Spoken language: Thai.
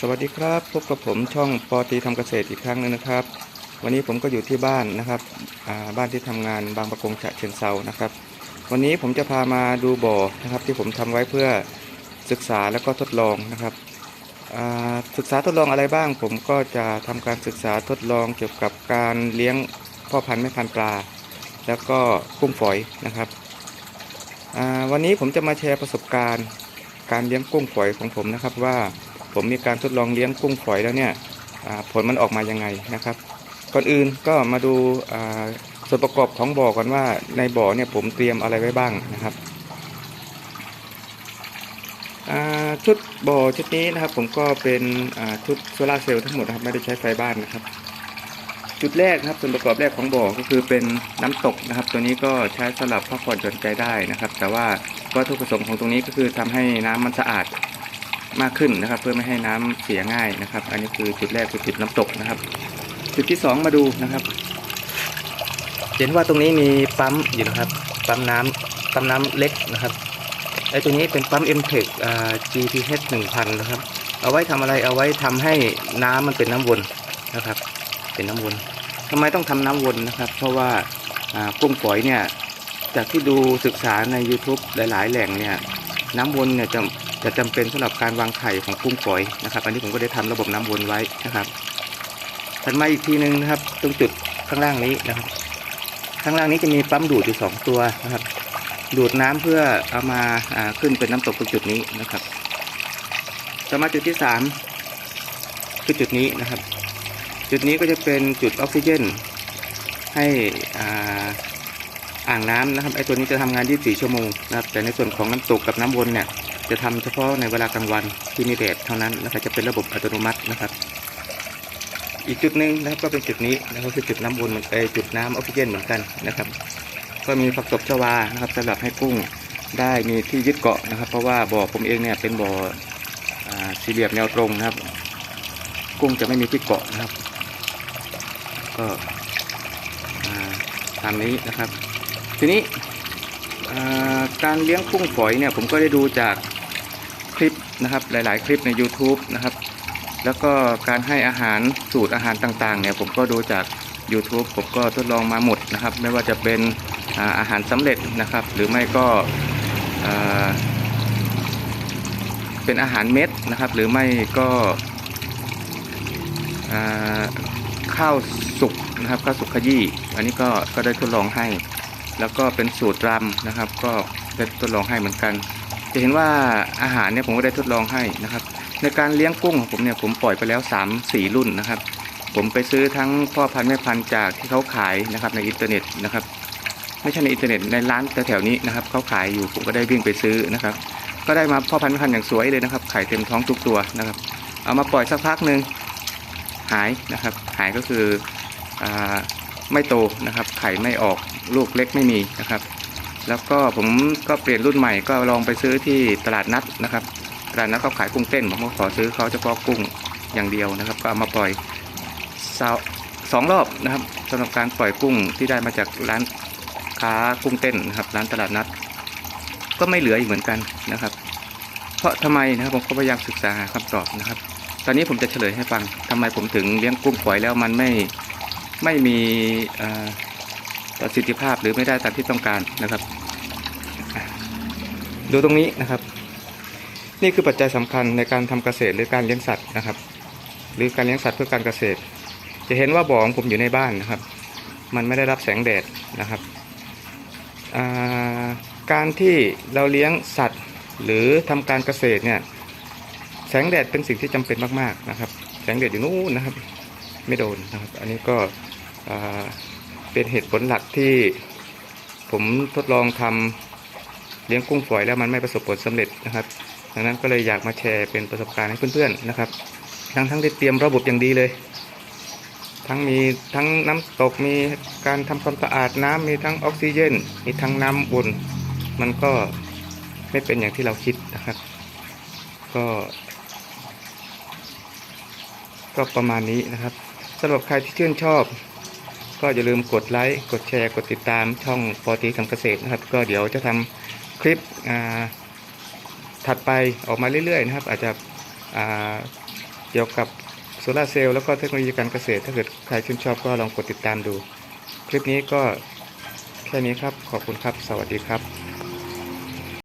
สวัสดีครับ พบกับผมช่องปอตีทำเกษตรอีกครั้งหนึงนะครับ วันนี้ผมก็อยู่ที่บ้านนะครับบ้านที่ทำงานบางประกงฉะเชิงเซานะครับ วันนี้ผมจะพามาดูบ่อนะครับ ที่ผมทำไว้เพื่อศึกษาแล้วก็ทดลองนะครับศึกษาทดลองอะไรบ้าง ผมก็จะทำการศึกษาทดลองเกี่ยวกับการเลี้ยงพ่อพันธุ์แม่พันธุ์ปลา แล้วก็กุ้งฝอยนะครับวันนี้ผมจะมาแชร์ประสบการณ์ การเลี้ยงกุ้งฝอยของผมนะครับว่า ผมมีการทดลองเลี้ยงกุ้งฝอยแล้วเนี่ยผลมันออกมายังไงนะครับ ก่อนอื่นก็มาดูส่วนประกอบของบ่อก่อนว่าในบ่อเนี่ยผมเตรียมอะไรไว้บ้างนะครับชุดบ่อชุดนี้นะครับ ผมก็เป็นชุดโซลาเซลล์ทั้งหมดนะครับไม่ได้ใช้ไฟบ้านนะครับ จุดแรกนะครับส่วนประกอบแรกของบ่อก็คือเป็นน้ำตกนะครับ ตัวนี้ก็ใช้สำหรับพักผ่อนหย่อนใจได้นะครับ แต่ว่าวัตถุประสงค์ของตรงนี้ก็คือทำให้น้ำมันสะอาด มากขึ้นนะครับ เพื่อไม่ให้น้ำเสียง่ายนะครับ อันนี้คือจุดแรกคือจุดน้ำตกนะครับ จุดที่สองมาดูนะครับ เห็นว่าตรงนี้มีปั๊มอยู่นะครับ ปั๊มน้ำปั๊มน้ำเล็กนะครับไอ้ตรงนี้เป็นปั๊ม m t e c h อ่า GPH 1000 นะครับ เอาไว้ทำอะไรเอาไว้ทำให้น้ำมันเป็นน้ำวนนะครับ เป็นน้ำวนทำไมต้องทำน้ำวนนะครับ เพราะว่าอ่ากุ้งฝอยเนี่ยจากที่ดูศึกษาใน YouTube หลาย ๆ แหล่งเนี่ยน้ำวนเนี่ยจะ จะจำเป็นสำหรับการวางไข่ของกุ้งฝอยนะครับ อันนี้ผมก็ได้ทำระบบน้ำวนไว้นะครับถัดมาอีกทีหนึงนะครับ ตรงจุดข้างล่างนี้นะครับ ข้างล่างนี้จะมีปั๊มดูดอยู่สองตัวนะครับ ดูดน้ำเพื่อเอามาขึ้นเป็นน้ำตกตรงจุดนี้นะครับต่อมาจุดที่สามคือจุดนี้นะครับ จุดนี้ก็จะเป็นจุดออกซิเจน ให้อ่าอ่างน้ำนะครับไอตัวนี้จะทำงาน 24 ชั่วโมงนะครับแต่ในส่วนของน้ำตกกับน้ำวนเนี่ย จะทำเฉพาะในเวลากลางวันที่มีแดดเท่านั้นนะครับจะเป็นระบบอัตโนมัตินะครับ อีกจุดหนึ่งนะครับก็เป็นจุดนี้นะครับคือจุดน้ำวนเอนไอจุดน้ำออกซิเจนเหมือนกันนะครับ ก็มีผักตบชวานะครับสำหรับให้กุ้งได้มีที่ยึดเกาะนะครับ เพราะว่าบ่อผมเองเนี่ยเป็นบ่อสี่เหลี่ยมแนวตรงนะครับ กุ้งจะไม่มีที่เกาะนะครับ ก็ตามนี้นะครับ ทีนี้การเลี้ยงกุ้งฝอยเนี่ยผมก็ได้ดูจาก คลิปนะครับหลาย ๆ คลิปใน YouTube นะครับ แล้วก็การให้อาหารสูตรอาหารต่างๆเนี่ยผมก็ดูจาก YouTube ผมก็ทดลองมาหมดนะครับ ไม่ว่าจะเป็นอาหารสำเร็จนะครับ หรือไม่ก็เป็นอาหารเม็ดนะครับ หรือไม่ก็ข้าวสุกนะครับข้าวสุกขยี้อันนี้ก็ก็ได้ทดลองให้ แล้วก็เป็นสูตรรำนะครับ ก็ได้ทดลองให้เหมือนกัน จะเห็นว่าอาหารเนี่ยผมก็ได้ทดลองให้นะครับ ในการเลี้ยงกุ้งของผมเนี่ยผมปล่อยไปแล้ว 3 4 รุ่นนะครับ ผมไปซื้อทั้งพ่อพันธุ์แม่พันธุ์จากที่เขาขายนะครับในอินเทอร์เน็ตนะครับ ไม่ใช่ในอินเทอร์เน็ตในร้านแถวๆนี้นะครับเขาขายอยู่ผมก็ได้วิ่งไปซื้อนะครับ ก็ได้มาพ่อพันธุ์แม่พันธุ์อย่างสวยเลยนะครับไข่เต็มท้องทุกตัวนะครับ เอามาปล่อยสักพักหนึ่งหายนะครับ หายก็คืออไม่โตนะครับ ไข่ไม่ออกลูกเล็กไม่มีนะครับ แล้วก็ผมก็เปลี่ยนรุ่นใหม่ก็ลองไปซื้อที่ตลาดนัดนะครับ ตลาดนัดเขาขายกุ้งเต้นผมก็ขอซื้อเขาเฉพาะกุ้งอย่างเดียวนะครับ ก็เอามาปล่อยสสองรอบนะครับสำหรับการปล่อยกุ้งที่ได้มาจากร้านค้ากุ้งเต้นนะครับ ร้านตลาดนัด ก็ไม่เหลืออีกเหมือนกันนะครับ เพราะทำไมนะครับผมก็พยายามศึกษาหาคำตอบนะครับ ตอนนี้ผมจะเฉลยให้ฟังทำไมผมถึงเลี้ยงกุ้งฝอยแล้วมันไม่ไม่มีอ ประสิทธิภาพหรือไม่ได้ตามที่ต้องการนะครับ ดูตรงนี้นะครับ นี่คือปัจจัยสำคัญในการทำเกษตรหรือการเลี้ยงสัตว์นะครับ หรือการเลี้ยงสัตว์เพื่อการเกษตร จะเห็นว่าบ่อของผมอยู่ในบ้านนะครับ มันไม่ได้รับแสงแดดนะครับการที่เราเลี้ยงสัตว์หรือทำการเกษตรเนี่ยแสงแดดเป็นสิ่งที่จำเป็นมากๆนะครับ แสงแดดอยู่นู้นนะครับ ไม่โดนนะครับ อันนี้ก็เป็นเหตุผลหลัก ที่ผมทดลองทำเลี้ยงกุ้งฝอยแล้วมันไม่ประสบผลสำเร็จนะครับ ดังนั้นก็เลยอยากมาแชร์เป็นประสบการณ์ให้เพื่อนๆนะครับ ทั้งทั้งที่เตรียมระบบอย่างดีเลย ทั้งมีทั้งน้ำตกมีการทำความสะอาดน้ำมีทั้งออกซิเจนมีทั้งน้ำวนมันก็ไม่เป็นอย่างที่เราคิดนะครับ ก็ ก็ประมาณนี้นะครับสำหรับใครที่ชื่นชอบ ก็อย่าลืมกดไลค์กดแชร์กดติดตามช่องปอตีทำเกษตรนะครับ ก็เดี๋ยวจะทำคลิปถัดไปออกมาเรื่อยๆนะครับ อาจจะเกี่ยวกับโซลาเซลล์แล้วก็เทคโนโลยีการเกษตร ถ้าเกิดใครชื่นชอบก็ลองกดติดตามดู คลิปนี้ก็แค่นี้ครับ ขอบคุณครับ สวัสดีครับ